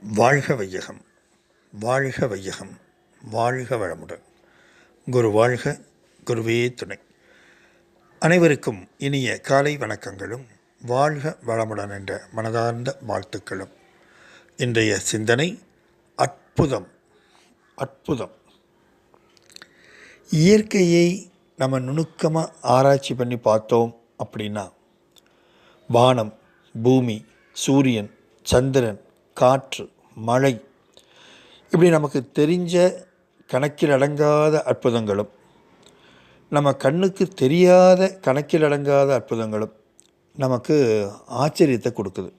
வாழ்க வையகம் வாழ்க வையகம் வாழ்க வளமுடன். குரு வாழ்க குருவே துணை. அனைவருக்கும் இனிய காலை வணக்கங்களும் வாழ்க வளமுடன் என்ற மனதார்ந்த வாழ்த்துக்களும். இன்றைய சிந்தனை அற்புதம் அற்புதம். இயற்கையை நம்ம நுணுக்கமாக ஆராய்ச்சி பண்ணி பார்த்தோம் அப்படின்னா வானம் பூமி சூரியன் சந்திரன் காற்று மழை. இப்படி நமக்கு தெரிஞ்ச கணக்கில் அடங்காத அற்புதங்களும் நம்ம கண்ணுக்கு தெரியாத கணக்கில் அடங்காத அற்புதங்களும் நமக்கு ஆச்சரியத்தை கொடுக்குது.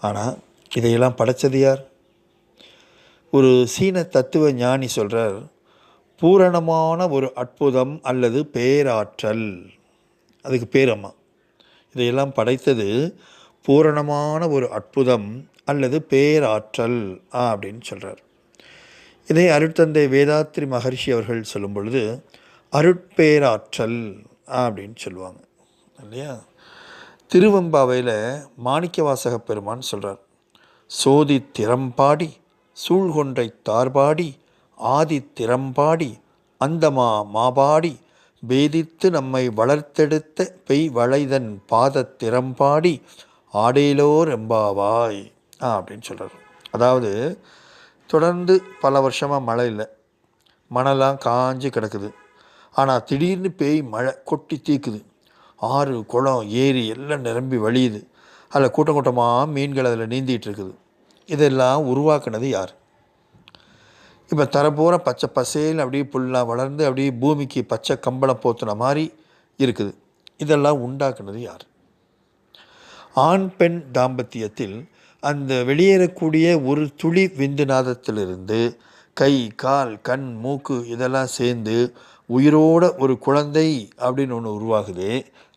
ஆனால் இதையெல்லாம் படைச்சது யார்? ஒரு சீன தத்துவ ஞானி சொல்கிறார் பூரணமான ஒரு அற்புதம் அல்லது பேராற்றல். அதுக்கு பேரம்மா இதையெல்லாம் படைத்தது பூரணமான ஒரு அற்புதம் அல்லது பேராற்றல் அப்படின்னு சொல்கிறார் இதை அருட்தந்தை வேதாத்ரி மகர்ஷி அவர்கள் சொல்லும் பொழுது அருட்பேராற்றல் அப்படின்னு சொல்லுவாங்க. இல்லையா? திருவம்பாவையில் மாணிக்க வாசக பெருமான் சொல்கிறார் சோதி திறம்பாடி சூழ்கொன்றை தார்பாடி ஆதி திறம்பாடி அந்தமா மாபாடி பேதித்து நம்மை வளர்த்தெடுத்த பெய் வளைதன் பாதத் திறம்பாடி ஆடேலோர் எம்பாவாய். அப்படின்னு சொல்கிறார் அதாவது தொடர்ந்து பல வருஷமாக மழை இல்லை. மணலாம் காஞ்சி கிடக்குது. ஆனால் திடீர்னு பேய் மழை கொட்டி தீக்குது. ஆறு குளம் ஏரி எல்லாம் நிரம்பி வழியுது. அதில் கூட்டம் கூட்டமாக மீன்கள் அதில் நீந்திட்டு இருக்குது. இதெல்லாம் உருவாக்குனது யார்? இப்போ தரப்போகிற பச்சை பசேல் அப்படியே புல்லாக வளர்ந்து அப்படியே பூமிக்கு பச்சை கம்பளம் போத்துன மாதிரி இருக்குது. இதெல்லாம் உண்டாக்குனது யார்? ஆண் பெண் தாம்பத்தியத்தில் அந்த வெளியேறக்கூடிய ஒரு துளி விந்து நாதத்திலிருந்து கை கால் கண் மூக்கு இதெல்லாம் சேர்ந்து உயிரோட ஒரு குழந்தை அப்படின்னு ஒன்று உருவாகுது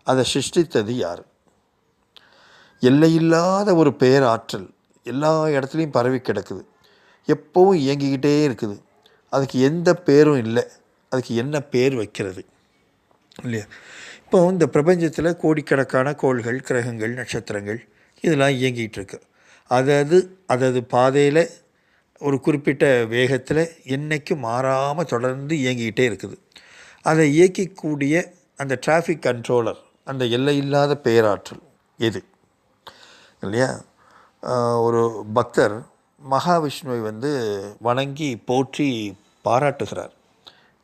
அதை சிருஷ்டித்தது யார்? எல்லையில்லாத ஒரு பேராற்றல் எல்லா இடத்துலையும் பரவி கிடக்குது. எப்போவும் இயங்கிக்கிட்டே இருக்குது. அதுக்கு எந்த பேரும் இல்லை. அதுக்கு என்ன பேர் வைக்கிறது? இல்லையா? இப்போ இந்த பிரபஞ்சத்தில் கோடிக்கணக்கான கோள்கள் கிரகங்கள் நட்சத்திரங்கள் இதெல்லாம் இயங்கிகிட்டு இருக்கு. அதாவது அதது பாதையில் ஒரு குறிப்பிட்ட வேகத்தில் என்றைக்கும் மாறாமல் தொடர்ந்து இயங்கிக்கிட்டே இருக்குது. அதை இயக்கிக்கூடிய அந்த டிராஃபிக் கண்ட்ரோலர் அந்த எல்லையில்லாத பேராற்றல் எது? இல்லையா? ஒரு பக்தர் மகாவிஷ்ணுவை வந்து வணங்கி போற்றி பாராட்டுகிறார்.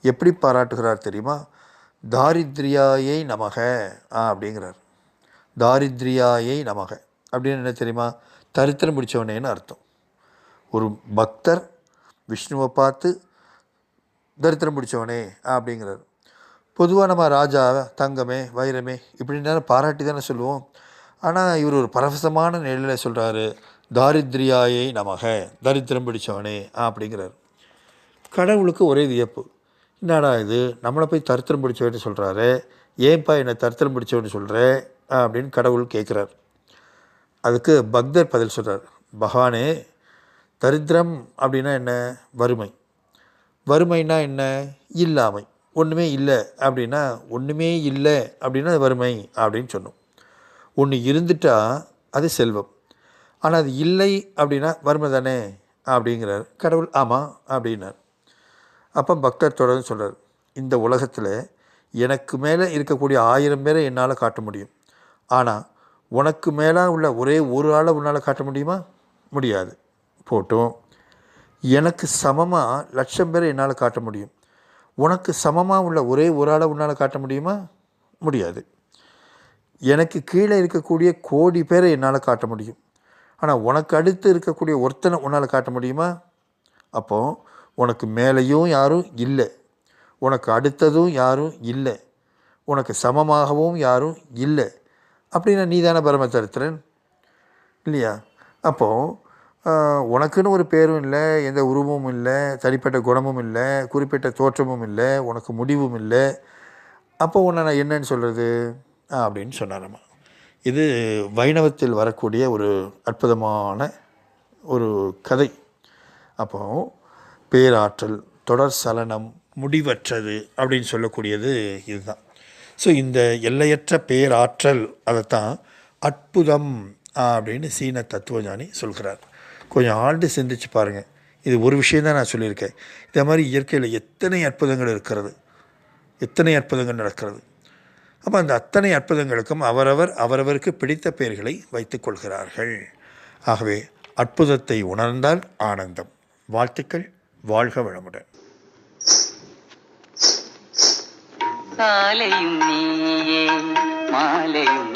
எப்படி பாராட்டுகிறார் தெரியுமா? தாரித்ரியாயை நமக ஆ அப்படிங்கிறார். தாரித்ரியாயை நமக அப்படின்னு என்ன தெரியுமா? தரித்திரம் பிடிச்சவனேன்னு அர்த்தம். ஒரு பக்தர் விஷ்ணுவை பார்த்து தரித்திரம் பிடிச்சவனே அப்படிங்கிறார். பொதுவாக நம்ம ராஜா தங்கமே வைரமே இப்படின்னு பாராட்டி தானே சொல்லுவோம். ஆனால் இவர் ஒரு பரவசமான நிலையில் சொல்கிறாரு தாரித்ரியாயை நமக தரித்திரம் பிடிச்சவனே அப்படிங்கிறார். கடவுளுக்கு ஒரே வியப்பு. என்னடா இது? நம்மளை போய் தரித்திரம் பிடிச்சவன்னு சொல்கிறாரு ஏன்பா என்னை தரித்திரம் பிடிச்சவன்னு சொல்கிற அப்படின்னு கடவுள் கேட்குறார். அதுக்கு பக்தர் பதில் சொல்கிறார் பகவானே தரித்திரம் அப்படின்னா என்ன? வறுமை. வறுமைனா என்ன? இல்லாமை. ஒன்றுமே இல்லை அப்படின்னா ஒன்றுமே இல்லை அப்படின்னா அது வறுமை அப்படின்னு சொன்னோம். ஒன்று இருந்துட்டா அது செல்வம். ஆனால் அது இல்லை அப்படின்னா வறுமை தானே அப்படிங்கிறார். கடவுள் ஆமாம் அப்படின்னார். அப்போ பக்தர் தொடர்ந்து சொல்கிறார் இந்த உலகத்தில் எனக்கு மேலே இருக்கக்கூடிய ஆயிரம் பேரை என்னால் காட்ட முடியும். ஆனால் உனக்கு மேலாக உள்ள ஒரே ஒரு ஆளை உன்னால் காட்ட முடியுமா? முடியாது. போட்டோம். எனக்கு சமமாக லட்சம் பேரை என்னால் காட்ட முடியும். உனக்கு சமமாக உள்ள ஒரே ஒரு ஆளை உன்னால் காட்ட முடியுமா? முடியாது. எனக்கு கீழே இருக்கக்கூடிய கோடி பேரை என்னால் காட்ட முடியும். ஆனால் உனக்கு அடுத்து இருக்கக்கூடிய ஒருத்தனை உன்னால் காட்ட முடியுமா? அப்போது உனக்கு மேலேயும் யாரும் இல்லை. உனக்கு அடுத்ததும் யாரும் இல்லை. உனக்கு சமமாகவும் யாரும் இல்லை. அப்படின்னா நீ தானே பரமச்சரித்திரன் இல்லையா? அப்போது உனக்குன்னு ஒரு பேரும் இல்லை எந்த உருவமும் இல்லை தனிப்பட்ட குணமும் இல்லை குறிப்பிட்ட தோற்றமும் இல்லை உனக்கு முடிவும் இல்லை. அப்போ உன்னை நான் என்னன்னு சொல்கிறது அப்படின்னு சொன்னாரம்மா இது வைணவத்தில் வரக்கூடிய ஒரு அற்புதமான ஒரு கதை. அப்போ பேராற்றல் தொடர் சலனம் முடிவற்றது அப்படின்னு சொல்லக்கூடியது இதுதான். ஸோ இந்த எல்லையற்ற பேராற்றல் அதைத்தான் அற்புதம் அப்படின்னு சீன தத்துவஞானி சொல்கிறார். கொஞ்சம் ஆழ்ந்து சிந்திச்சு பாருங்கள் இது ஒரு விஷயம் தான் நான் சொல்லியிருக்கேன். இதே மாதிரி இயற்கையில் எத்தனை அற்புதங்கள் இருக்கிறது? எத்தனை அற்புதங்கள் நடக்கிறது? அப்போ அந்த அத்தனை அற்புதங்களுக்கும் அவரவர் அவரவருக்கு பிடித்த பெயர்களை வைத்துக் கொள்கிறார்கள். ஆகவே அற்புதத்தை உணர்ந்தால் ஆனந்தம். வாழ்த்துக்கள். வாழ்க வளமுடன். കാലയും നീയേ മാലയും